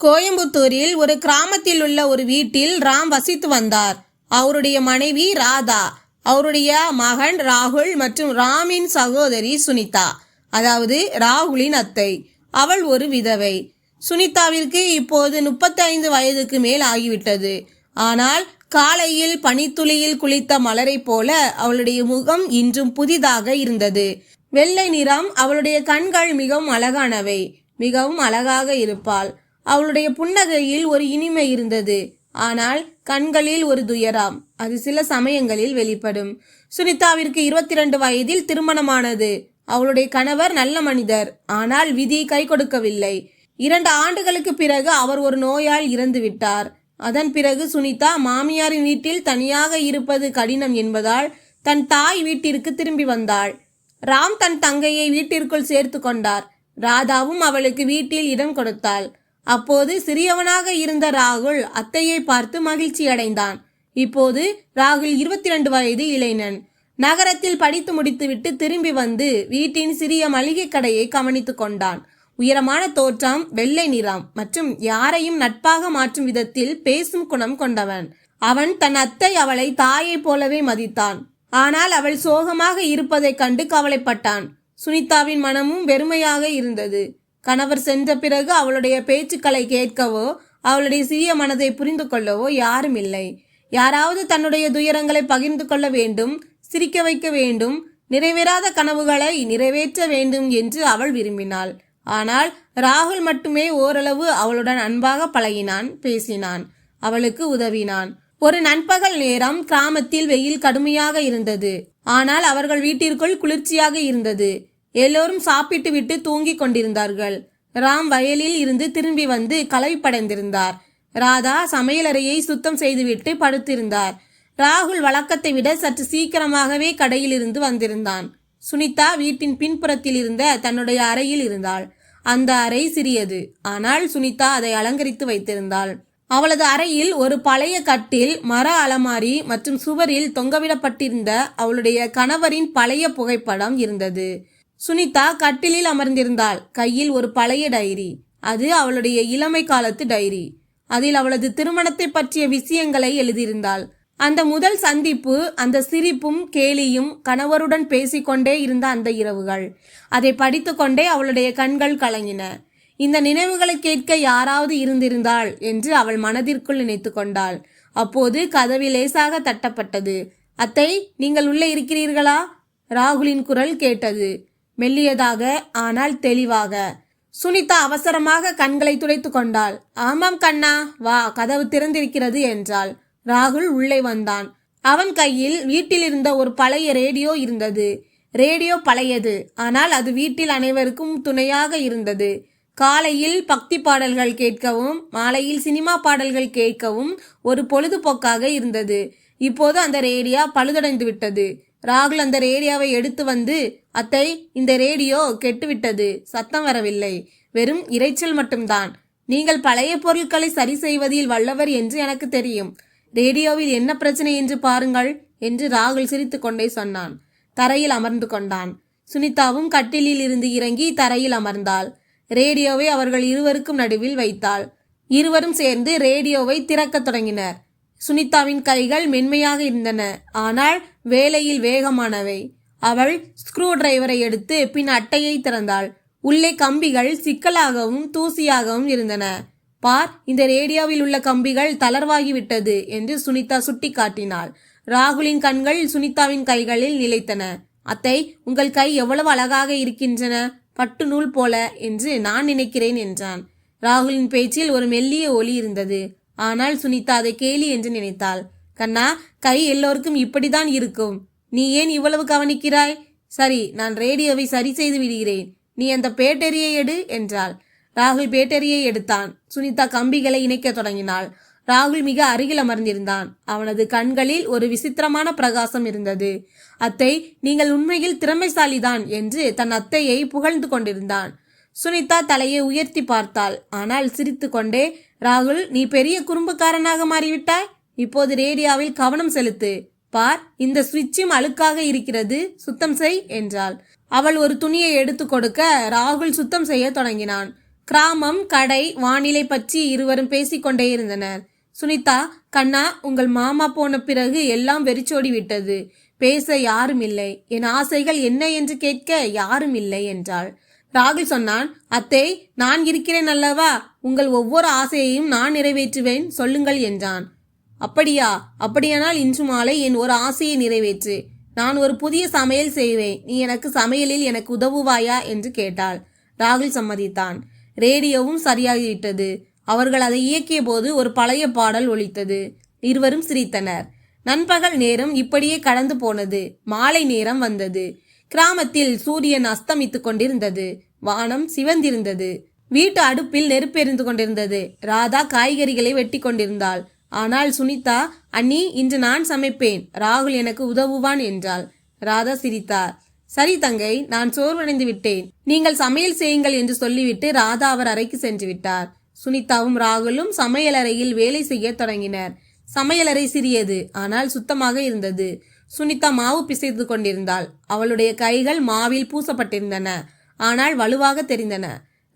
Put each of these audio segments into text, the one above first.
கோயம்புத்தூரில் ஒரு கிராமத்தில் உள்ள ஒரு வீட்டில் ராம் வசித்து வந்தார். அவருடைய மனைவி ராதா அவருடைய மகன் ராகுல் மற்றும் ராமின் சகோதரி சுனிதா அதாவது ராகுலின் அத்தை. அவள் ஒரு விதவை. சுனிதாவிற்கு இப்போது முப்பத்தைந்து வயதுக்கு மேல் ஆகிவிட்டது. ஆனால் காலையில் பனித்துளியில் குளித்த மலரைப் போல அவளுடைய முகம் இன்றும் புதிதாக இருந்தது. வெள்ளை நிறம் அவளுடைய கண்கள் மிகவும் அழகானவை. மிகவும் அழகாக இருப்பாள். அவளுடைய புன்னகையில் ஒரு இனிமை இருந்தது. ஆனால் கண்களில் ஒரு துயரம். அது சில சமயங்களில் வெளிப்படும். சுனிதாவிற்கு இருபத்தி ரெண்டு வயதில் திருமணமானது. அவளுடைய கணவர் நல்ல மனிதர். ஆனால் விதி கை கொடுக்கவில்லை. இரண்டு ஆண்டுகளுக்கு பிறகு அவர் ஒரு நோயால் இறந்து விட்டார். அதன் பிறகு சுனிதா மாமியாரின் வீட்டில் தனியாக இருப்பது கடினம் என்பதால் தன் தாய் வீட்டிற்கு திரும்பி வந்தாள். ராம் தன் தங்கையை வீட்டிற்குள் சேர்த்து கொண்டார். ராதாவும் அவளுக்கு வீட்டில் இடம் கொடுத்தாள். அப்போது சிறியவனாக இருந்த ராகுல் அத்தையை பார்த்து மகிழ்ச்சி அடைந்தான் இப்போது ராகுல் இருபத்தி ரெண்டு வயது இளைஞன். நகரத்தில் படித்து முடித்துவிட்டு திரும்பி வந்து வீட்டின் சிறிய மளிகை கடையை கவனித்துக் கொண்டான். உயரமான தோற்றம் வெள்ளை நிறம் மற்றும் யாரையும் நட்பாக மாற்றும் விதத்தில் பேசும் குணம் கொண்டவன். அவன் தன் அத்தை அவளை தாயைப் போலவே மதித்தான். ஆனால் அவள் சோகமாக இருப்பதைக் கண்டு கவலைப்பட்டான். சுனிதாவின் மனமும் வெறுமையாக இருந்தது. கணவர் சென்ற பிறகு அவளுடைய பேச்சுக்களை கேட்கவோ அவளுடைய சிறிய மனதை புரிந்து கொள்ளவோ யாரும் இல்லை. யாராவது தன்னுடைய துயரங்களை பகிர்ந்து கொள்ள வேண்டும் சிரிக்க வைக்க வேண்டும் நிறைவேறாத கனவுகளை நிறைவேற்ற வேண்டும் என்று அவள் விரும்பினாள். ஆனால் ராகுல் மட்டுமே ஓரளவு அவளுடன் அன்பாக பழகினான் பேசினான் அவளுக்கு உதவினான். ஒரு நண்பகல் நேரம் கிராமத்தில் வெயில் கடுமையாக இருந்தது. ஆனால் அவர்கள் வீட்டிற்குள் குளிர்ச்சியாக இருந்தது. எல்லோரும் சாப்பிட்டு விட்டு தூங்கிக் கொண்டிருந்தார்கள். ராம் வயலில் இருந்து திரும்பி வந்து களைப்படைந்திருந்தார் ராதா சமையலறையை சுத்தம் செய்துவிட்டு படுத்திருந்தார். ராகுல் வழக்கத்தை விட சற்று சீக்கிரமாகவே கடையில் இருந்து வந்திருந்தான். சுனிதா வீட்டின் பின்புறத்தில் இருந்த தன்னுடைய அறையில் இருந்தாள். அந்த அறை சிறியது. ஆனால் சுனிதா அதை அலங்கரித்து வைத்திருந்தாள். அவளது அறையில் ஒரு பழைய கட்டில் மர அலமாரி மற்றும் சுவரில் தொங்கவிடப்பட்டிருந்த அவளுடைய கணவரின் பழைய புகைப்படம் இருந்தது. சுனிதா கட்டிலில் அமர்ந்திருந்தாள். கையில் ஒரு பழைய டைரி. அது அவளுடைய இளமை காலத்து டைரி. அதில் அவளது திருமணத்தை பற்றிய விஷயங்களை எழுதியிருந்தாள். அந்த முதல் சந்திப்பு அந்த சிரிப்பும் கேலியும் கணவருடன் பேசிக்கொண்டே இருந்த அந்த இரவுகள். அதை படித்துக்கொண்டே அவளுடைய கண்கள் கலங்கின. இந்த நினைவுகளை கேட்க யாராவது இருந்திருந்தாள் என்று அவள் மனதிற்குள் நினைத்து கொண்டாள். அப்போது கதவி லேசாக தட்டப்பட்டது. அத்தை நீங்கள் உள்ளே இருக்கிறீர்களா? ராகுலின் குரல் கேட்டது. மெல்லியதாக ஆனால் தெளிவாக. சுனிதா அவசரமாக கண்களை துடைத்து கொண்டாள். ஆமாம் கண்ணா வா கதவு திறந்திருக்கிறது என்றாள். ராகுல் உள்ளே வந்தான். அவன் கையில் வீட்டில் இருந்த ஒரு பழைய ரேடியோ இருந்தது. ரேடியோ பழையது ஆனால் அது வீட்டில் அனைவருக்கும் துணையாக இருந்தது. காலையில் பக்தி பாடல்கள் கேட்கவும் மாலையில் சினிமா பாடல்கள் கேட்கவும் ஒரு பொழுதுபோக்காக இருந்தது. இப்போது அந்த ரேடியோ பழுதடைந்து விட்டது. ராகுல் அந்த ரேடியோவை எடுத்து வந்து அத்தை இந்த ரேடியோ கெட்டுவிட்டது. சத்தம் வரவில்லை. வெறும் இரைச்சல் மட்டும்தான். நீங்கள் பழைய பொருட்களை சரி செய்வதில் வல்லவர் என்று எனக்கு தெரியும். ரேடியோவில் என்ன பிரச்சனை என்று பாருங்கள் என்று ராகுல் சிரித்துக்கொண்டே சொன்னான். தரையில் அமர்ந்து கொண்டான். சுனிதாவும் கட்டிலில் இருந்து இறங்கி தரையில் அமர்ந்தாள். ரேடியோவை அவர்கள் இருவருக்கும் நடுவில் வைத்தாள். இருவரும் சேர்ந்து ரேடியோவை திறக்கத் தொடங்கினர். சுனிதாவின் கைகள் மென்மையாக இருந்தன. ஆனால் வேலையில் வேகமானவை. அவள் ஸ்க்ரூ டிரைவரை எடுத்து பின் அட்டையை திறந்தாள். உள்ளே கம்பிகள் சிக்கலாகவும் தூசியாகவும் இருந்தன. பார் இந்த ரேடியோவில் உள்ள கம்பிகள் தளர்வாகிவிட்டது என்று சுனிதா சுட்டிக்காட்டினாள். ராகுலின் கண்கள் சுனிதாவின் கைகளில் நிலைத்தன. அத்தை உங்கள் கை எவ்வளவு அழகாக இருக்கின்றன? பட்டு நூல் போல என்று நான் நினைக்கிறேன் என்றான். ராகுலின் பேச்சில் ஒரு மெல்லிய ஒலி இருந்தது. ஆனால் சுனிதா அதை கேலி என்று நினைத்தாள். கண்ணா கை எல்லோருக்கும் இப்படிதான் இருக்கும். நீ ஏன் இவ்வளவு கவனிக்கிறாய்? சரி நான் ரேடியோவை சரி செய்து விடுகிறேன். நீ அந்த பேட்டரியை எடு என்றாள். ராகுல் பேட்டரியை எடுத்தான். சுனிதா கம்பிகளை இணைக்கத் தொடங்கினாள். ராகுல் மிக அருகில் அமர்ந்திருந்தான். அவனது கண்களில் ஒரு விசித்திரமான பிரகாசம் இருந்தது. அத்தை நீங்கள் உண்மையில் திறமைசாலிதான் என்று தன் அத்தையை புகழ்ந்து கொண்டிருந்தான். சுனிதா தலையை உயர்த்தி பார்த்தாள். ஆனால் சிரித்துக்கொண்டே ராகுல் நீ பெரிய குறும்புக்காரனாக மாறிவிட்டாய். இப்போது ரேடியாவில் கவனம் செலுத்து. பார் இந்த சுவிட்சும் அழுக்காக இருக்கிறது. சுத்தம் செய் என்றாள். அவள் ஒரு துணியை எடுத்து கொடுக்க ராகுல் சுத்தம் செய்ய தொடங்கினான். கிராமம் கடை வானிலை பற்றி இருவரும் பேசிக்கொண்டே இருந்தனர். சுனிதா கண்ணா உங்கள் மாமா போன பிறகு எல்லாம் வெறிச்சோடி விட்டது. பேச யாரும் இல்லை. என் ஆசைகள் என்ன என்று கேட்க யாரும் இல்லை என்றாள். ராகுல் சொன்னான் அத்தை நான் இருக்கிறேன் அல்லவா? உங்கள் ஒவ்வொரு ஆசையையும் நான் நிறைவேற்றுவேன் சொல்லுங்கள் என்றான். அப்படியா? அப்படியானால் இன்று மாலை என் ஒரு ஆசையை நிறைவேற்று. நான் ஒரு புதிய சமையல் செய்வேன். நீ எனக்கு சமையலில் எனக்கு உதவுவாயா? என்று கேட்டாள். ராகுல் சம்மதித்தான். ரேடியோவும் சரியாகிவிட்டது. அவர்கள் அதை இயக்கிய போது ஒரு பழைய பாடல் ஒலித்தது. இருவரும் சிரித்தனர். நண்பகல் நேரம் இப்படியே கடந்து போனது. மாலை நேரம் வந்தது. கிராமத்தில் சூரியன் அஸ்தமித்துக் கொண்டிருந்தது. வானம் சிவந்திருந்தது. வீட்டு அடுப்பில் நெருப்பெறிந்து கொண்டிருந்தது. ராதா காய்கறிகளை வெட்டி கொண்டிருந்தாள். ஆனால் சுனிதா அண்ணி இன்று நான் சமைப்பேன். ராகுல் எனக்கு உதவுவான் என்றாள். ராதா சிரித்தார். சரி தங்கை நான் சோர்வடைந்து விட்டேன். நீங்கள் சமையல் செய்யுங்கள் என்று சொல்லிவிட்டு ராதா அவர் அறைக்கு சென்று விட்டார். சுனிதாவும் ராகுலும் சமையலறையில் வேலை செய்ய தொடங்கினர். சமையலறை சிறியது ஆனால் சுத்தமாக இருந்தது. சுனிதா மாவு பிசைத்து கொண்டிருந்தாள். அவளுடைய கைகள் மாவில் பூசப்பட்டிருந்தன. ஆனால் வலுவாக தெரிந்தன.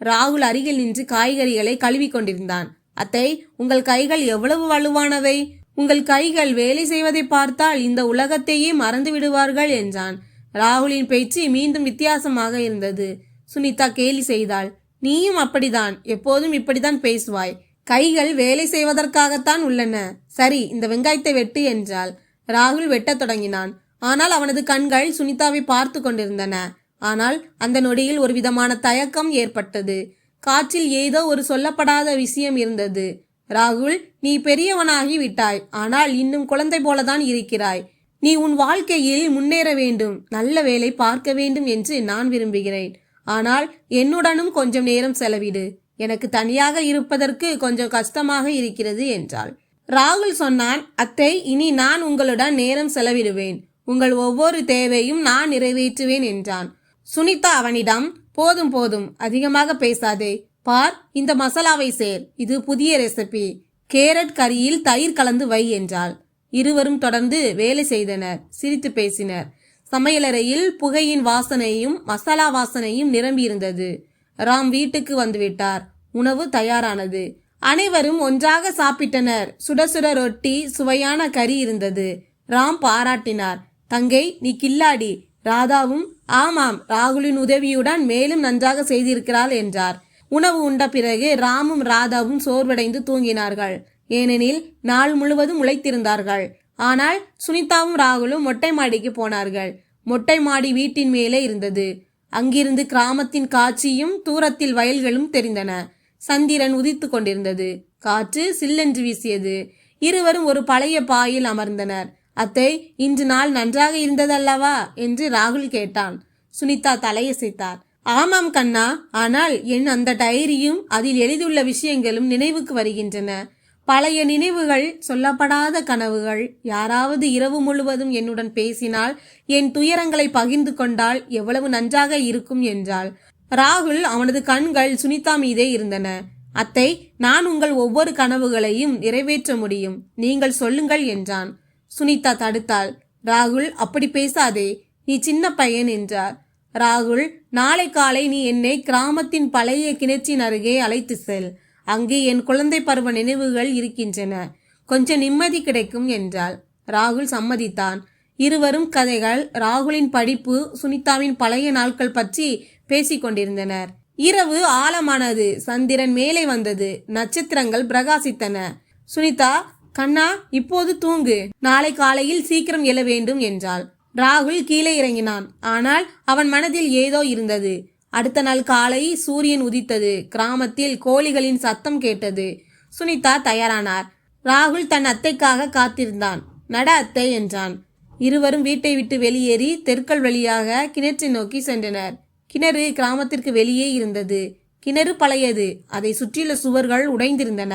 ராகுல் அருகில் நின்று காய்கறிகளை கழுவி கொண்டிருந்தான். அத்தை உங்கள் கைகள் எவ்வளவு வலுவானவை? உங்கள் கைகள் வேலை செய்வதை பார்த்தால் இந்த உலகத்தையே மறந்து விடுவார்கள் என்றான். ராகுலின் பேச்சு மீண்டும் வித்தியாசமாக இருந்தது. சுனிதா கேலி செய்தாள். நீயும் அப்படிதான் எப்போதும் இப்படித்தான் பேசுவாய். கைகள் வேலை செய்வதற்காகத்தான் உள்ளன. சரி இந்த வெங்காயத்தை வெட்டு என்றாள். ராகுல் வெட்டத் தொடங்கினான். ஆனால் அவனது கண்கள் சுனிதாவை பார்த்து கொண்டிருந்தன. ஆனால் அந்த நொடியில் ஒரு விதமான தயக்கம் ஏற்பட்டது. காற்றில் ஏதோ ஒரு சொல்லப்படாத விஷயம் இருந்தது. ராகுல் நீ பெரியவனாகி விட்டாய். ஆனால் இன்னும் குழந்தை போலதான் இருக்கிறாய். நீ உன் வாழ்க்கையில் முன்னேற வேண்டும். நல்ல வேலை பார்க்க வேண்டும் என்று நான் விரும்புகிறேன். ஆனால் என்னுடனும் கொஞ்சம் நேரம் செலவிடு. எனக்கு தனியாக இருப்பதற்கு கொஞ்சம் கஷ்டமாக இருக்கிறது என்றாள். ராகுல் சொன்னான் அத்தை இனி நான் உங்களுடன் நேரம் செலவிடுவேன். உங்கள் ஒவ்வொரு தேவையும் நான் நிறைவேற்றுவேன் என்றான். சுனிதா அவனிடம் போதும் போதும் அதிகமாக பேசாதே. பார் இந்த மசாலாவை சேர். இது புதிய ரெசிபி கேரட் கறியில் தயிர் கலந்து வை என்றாள். இருவரும் தொடர்ந்து வேலை செய்தனர். சிரித்து பேசினர். சமையலறையில் புகையின் வாசனையும் மசாலா வாசனையும் நிரம்பியிருந்தது. ராம் வீட்டுக்கு வந்துவிட்டார். உணவு தயாரானது. அனைவரும் ஒன்றாக சாப்பிட்டனர். சுட சுட ரொட்டி சுவையான கறி இருந்தது. ராம் பாராட்டினார். தங்கை நீ கில்லாடி. ராதாவும் ஆமாம் ராகுலின் உதவியுடன் மேலும் நன்றாக செய்திருக்கிறாள் என்றார். உணவு உண்ட பிறகு ராமும் ராதாவும் சோர்வடைந்து தூங்கினார்கள். ஏனெனில் நாள் முழுவதும் உழைத்திருந்தார்கள். ஆனால் சுனிதாவும் ராகுலும் மொட்டை மாடிக்கு போனார்கள். மொட்டை மாடி வீட்டின் மேலே இருந்தது. அங்கிருந்து கிராமத்தின் காட்சியும் தூரத்தில் வயல்களும் தெரிந்தன. சந்திரன் உதித்து கொண்டிருந்தது. காற்று சில்லென்று வீசியது. இருவரும் ஒரு பழைய பாயில் அமர்ந்தனர். அத்தை இன்று நாள் நன்றாக இருந்ததல்லவா? என்று ராகுல் கேட்டான். சுனிதா தலையசைத்தார். ஆமாம் கண்ணா ஆனால் என் அந்த டைரியும் அதில் எழுதியுள்ள விஷயங்களும் நினைவுக்கு வருகின்றன. பழைய நினைவுகள் சொல்லப்படாத கனவுகள் யாராவது இரவு முழுவதும் என்னுடன் பேசினால் என் துயரங்களை பகிர்ந்து கொண்டால் எவ்வளவு நன்றாக இருக்கும் என்றாள். ராகுல் அவனது கண்கள் சுனிதா மீதே இருந்தன. அத்தை நான் உங்கள் ஒவ்வொரு கனவுகளையும் நிறைவேற்ற முடியும். நீங்கள் சொல்லுங்கள் என்றான். சுனிதா தடுத்தாள். ராகுல் அப்படி பேசாதே. நீ சின்ன பையன் என்றார். ராகுல் நாளை காலை நீ என்னை கிராமத்தின் பழைய கிணற்றின் அருகே அழைத்து செல். அங்கே என் குழந்தை பருவ நினைவுகள் இருக்கின்றன. கொஞ்சம் நிம்மதி கிடைக்கும் என்றாள். ராகுல் சம்மதித்தான். இருவரும் கதைகள் ராகுலின் படிப்பு சுனிதாவின் பழைய நாட்கள் பற்றி பேசிக் கொண்டிருந்தனர் இரவு ஆழமானது. சந்திரன் மேலே வந்தது. நட்சத்திரங்கள் பிரகாசித்தன. சுனிதா கண்ணா இப்போது தூங்கு. நாளை காலையில் சீக்கிரம் எழ வேண்டும் என்றாள். ராகுல் கீழே இறங்கினான். ஆனால் அவன் மனதில் ஏதோ இருந்தது. அடுத்த நாள் காலை சூரியன் உதித்தது. கிராமத்தில் கோழிகளின் சத்தம் கேட்டது. சுனிதா தயாரானார். ராகுல் தன் அத்தைக்காக காத்திருந்தான். நட அத்தை என்றான். இருவரும் வீட்டை விட்டு வெளியேறி தெற்கள் வழியாக கிணற்றை நோக்கி சென்றனர். கிணறு கிராமத்திற்கு வெளியே இருந்தது. கிணறு பழையது. அதை சுற்றியுள்ள சுவர்கள் உடைந்திருந்தன.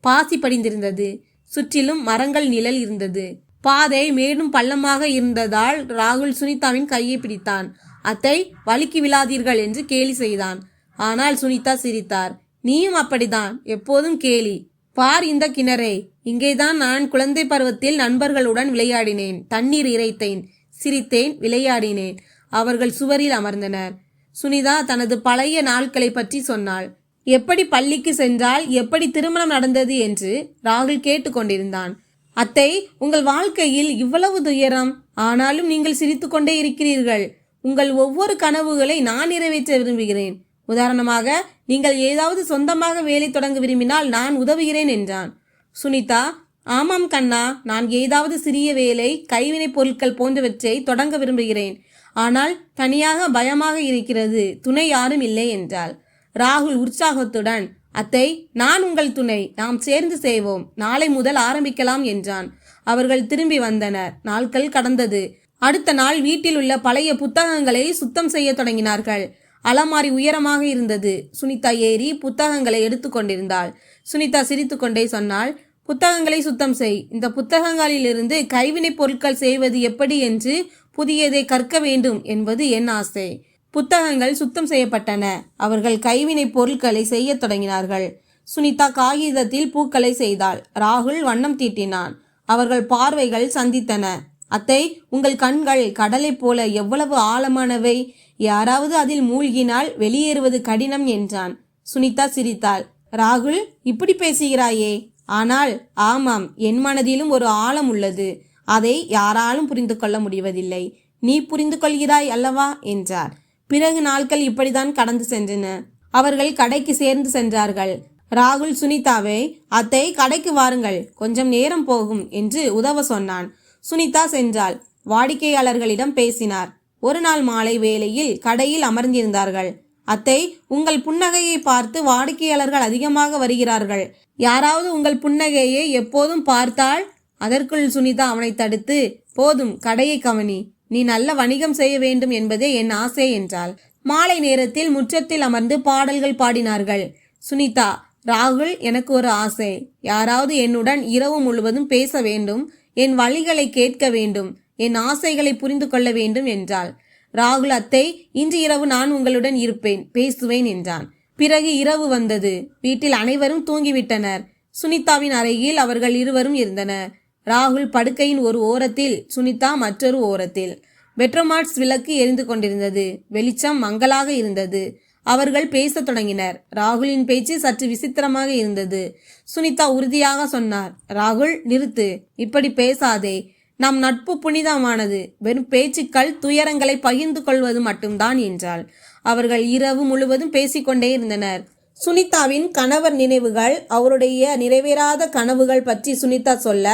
பாசி படிந்திருந்தது. சுற்றிலும் மரங்கள் நிழல் இருந்தது. பாதை மேலும் பள்ளமாக இருந்ததால் ராகுல் சுனிதாவின் கையை பிடித்தான். அத்தை வலிக்கு விழாதீர்கள் என்று கேலி செய்தான். ஆனால் சுனிதா சிரித்தார். நீயும் அப்படிதான் எப்போதும் கேலி. பார் இந்த கிணறை. இங்கேதான் நான் குழந்தை பருவத்தில் நண்பர்களுடன் விளையாடினேன். தண்ணீர் இறைத்தேன். சிரித்தேன் விளையாடினேன். அவர்கள் சுவரில் அமர்ந்தனர். சுனிதா தனது பழைய நாட்களை பற்றி சொன்னாள். எப்படி பள்ளிக்கு சென்றால் எப்படி திருமணம் நடந்தது? என்று ராகுல் கேட்டுக்கொண்டிருந்தான் அத்தை உங்கள் வாழ்க்கையில் இவ்வளவு துயரம். ஆனாலும் நீங்கள் சிரித்துக்கொண்டே இருக்கிறீர்கள். உங்கள் ஒவ்வொரு கனவுகளை நான் நிறைவேற்ற விரும்புகிறேன். உதாரணமாக நீங்கள் ஏதாவது சொந்தமாக வேலை தொடங்க விரும்பினால் நான் உதவுகிறேன் என்றான். சுனிதா ஆமாம் கண்ணா. நான் ஏதாவது சிறிய வேலை கைவினைப் பொருட்கள் போன்றவற்றை தொடங்க விரும்புகிறேன். ஆனால் தனியாக பயமாக இருக்கிறது துணை யாரும் இல்லை என்றாள். ராகுல் உற்சாகத்துடன் அத்தை நான் உங்கள் துணை நாம் சேர்ந்து செய்வோம் நாளை முதல் ஆரம்பிக்கலாம் என்றான். அவர்கள் திரும்பி வந்தனர். நாட்கள் கடந்தது. அடுத்த நாள் வீட்டில் உள்ள பழைய புத்தகங்களை சுத்தம் செய்ய தொடங்கினார்கள். அலமாரி உயரமாக இருந்தது. சுனிதா ஏறி புத்தகங்களை எடுத்துக்கொண்டிருந்தாள் சுனிதா சிரித்துக்கொண்டே சொன்னாள் புத்தகங்களை சுத்தம் செய். இந்த புத்தகங்களிலிருந்து கைவினைப் பொருட்கள் செய்வது எப்படி என்று புதியதை கற்க வேண்டும் என்பது என் ஆசை. புத்தகங்கள் சுத்தம் செய்யப்பட்டன. அவர்கள் கைவினைப் பொருட்களை செய்யத் தொடங்கினார்கள். சுனிதா காகிதத்தில் பூக்களை செய்தாள். ராகுல் வண்ணம் தீட்டினான். அவர்கள் பார்வைகள் சந்தித்தன. அத்தை உங்கள் கண்கள் கடலைப் போல எவ்வளவு ஆழமானவை. யாராவது அதில் மூழ்கினால் வெளியேறுவது கடினம் என்றான். சுனிதா சிரித்தாள். ராகுல் இப்படி பேசுகிறாயே. ஆனால் ஆமாம் என் மனதிலும் ஒரு ஆழம் உள்ளது. அதை யாராலும் புரிந்து கொள்ள முடிவதில்லை. நீ புரிந்து கொள்கிறாய் அல்லவா? என்றார். பிறகு நாட்கள் இப்படிதான் கடந்து சென்றன. அவர்கள் கடைக்கு சேர்ந்து சென்றார்கள். ராகுல் சுனிதாவை அத்தை கடைக்கு வாருங்கள். கொஞ்சம் நேரம் போகும் என்று உதவ சொன்னான். சுனிதா சென்றாள். வாடிக்கையாளர்களிடம் பேசினார். ஒரு நாள் மாலை வேளையில் கடையில் அமர்ந்திருந்தார்கள். அத்தை உங்கள் புன்னகையை பார்த்து வாடிக்கையாளர்கள் அதிகமாக வருகிறார்கள். யாராவது உங்கள் புன்னகையை எப்போதும் பார்த்தால் அதற்குள் சுனிதா அவனை தடுத்து போதும் கடையை கவனி. நீ நல்ல வணிகம் செய்ய வேண்டும் என்பதே என் ஆசை என்றாள். மாலை நேரத்தில் முற்றத்தில் அமர்ந்து பாடல்கள் பாடினார்கள். சுனிதா ராகுல் எனக்கு ஒரு ஆசை. யாராவது என்னுடன் இரவு முழுவதும் பேச வேண்டும். என் வழிகளை கேட்க வேண்டும். என் ஆசைகளை புரிந்து கொள்ள வேண்டும் என்றாள். ராகுல் அத்தை இன்று இரவு நான் உங்களுடன் இருப்பேன். பேசுவேன் என்றான். பிறகு இரவு வந்தது. வீட்டில் அனைவரும் தூங்கிவிட்டனர். சுனிதாவின் அறையில் அவர்கள் இருவரும் இருந்தனர். ராகுல் படுக்கையின் ஒரு ஓரத்தில் சுனிதா மற்றொரு ஓரத்தில். பெட்ரோமாட்ஸ் விளக்கு எரிந்து கொண்டிருந்தது. வெளிச்சம் மங்கலாக இருந்தது. அவர்கள் பேசத் தொடங்கினர். ராகுலின் பேச்சு சற்று விசித்திரமாக இருந்தது. சுனிதா உறுதியாக சொன்னார் ராகுல் நிறுத்து. இப்படி பேசாதே. நம் நட்பு புனிதமானது. வெறும் பேச்சுக்கள் துயரங்களை பகிர்ந்து கொள்வது மட்டும்தான் என்றாள். அவர்கள் இரவு முழுவதும் பேசிக்கொண்டே இருந்தனர். சுனிதாவின் கணவர் நினைவுகள் அவருடைய நிறைவேறாத கனவுகள் பற்றி சுனிதா சொல்ல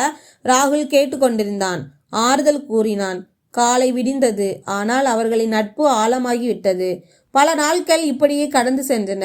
ராகுல் கேட்டுக்கொண்டிருந்தான். ஆறுதல் கூறினான். காலை விடிந்தது. ஆனால் அவர்களின் நட்பு ஆழமாகிவிட்டது. பல நாட்கள் இப்படியே கடந்து சென்றன.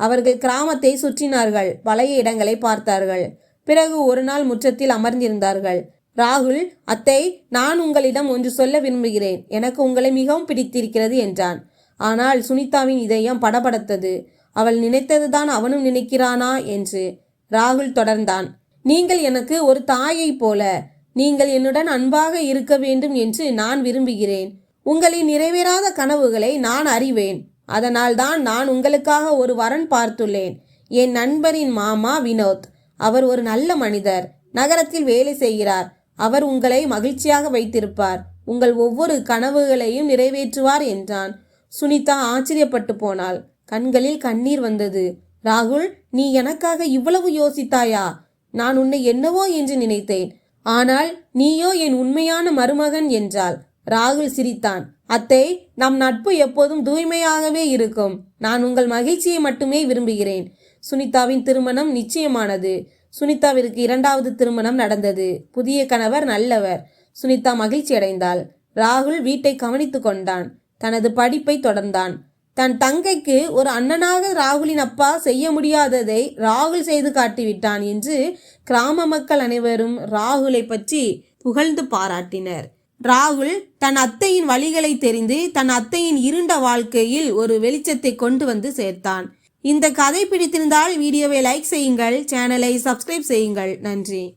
அவர்கள் கிராமத்தை சுற்றினார்கள். பழைய இடங்களை பார்த்தார்கள். பிறகு ஒரு நாள் முற்றத்தில் அமர்ந்திருந்தார்கள். ராகுல் அத்தை நான் உங்களிடம் ஒன்று சொல்ல விரும்புகிறேன். எனக்கு உங்களை மிகவும் பிடித்திருக்கிறது என்றான். ஆனால் சுனிதாவின் இதயம் படபடத்தது. அவள் நினைத்ததுதான் அவனும் நினைக்கிறானா? என்று ராகுல் தொடர்ந்தான். நீங்கள் எனக்கு ஒரு தாயைப் போல நீங்கள் என்னுடன் அன்பாக இருக்க வேண்டும் என்று நான் விரும்புகிறேன். உங்களின் நிறைவேறாத கனவுகளை நான் அறிவேன். அதனால்தான் நான் உங்களுக்காக ஒரு வரன் பார்த்துள்ளேன். என் நண்பரின் மாமா வினோத். அவர் ஒரு நல்ல மனிதர். நகரத்தில் வேலை செய்கிறார். அவர் உங்களை மகிழ்ச்சியாக வைத்திருப்பார். உங்கள் ஒவ்வொரு கனவுகளையும் நிறைவேற்றுவார் என்றான். சுனிதா ஆச்சரியப்பட்டு போனாள். கண்களில் கண்ணீர் வந்தது. ராகுல் நீ எனக்காக இவ்வளவு யோசித்தாயா? நான் உன்னை என்னவோ என்று நினைத்தேன். ஆனால் நீயோ என் உண்மையான மருமகன் என்றாள். ராகுல் சிரித்தான். அத்தை நம் நட்பு எப்போதும் தூய்மையாகவே இருக்கும். நான் உங்கள் மகிழ்ச்சியை மட்டுமே விரும்புகிறேன். சுனிதாவின் திருமணம் நிச்சயமானது. சுனிதாவிற்கு இரண்டாவது திருமணம் நடந்தது. புதிய கணவர் நல்லவர். சுனிதா மகிழ்ச்சி அடைந்தாள் ராகுல் வீட்டை கவனித்து கொண்டான். தனது படிப்பை தொடர்ந்தான். தன் தங்கைக்கு ஒரு அண்ணனாக ராகுலின் அப்பா செய்ய முடியாததை ராகுல் செய்து காட்டிவிட்டான் என்று கிராம மக்கள் அனைவரும் ராகுலை பற்றி புகழ்ந்து பாராட்டினர். ராகுல் தன் அத்தையின் வழிகளை தெரிந்து தன் அத்தையின் இருண்ட வாழ்க்கையில் ஒரு வெளிச்சத்தை கொண்டு வந்து சேர்த்தான். இந்த கதை பிடித்திருந்தால் வீடியோவை லைக் செய்யுங்கள் சேனலை சப்ஸ்கிரைப் செய்யுங்கள். நன்றி.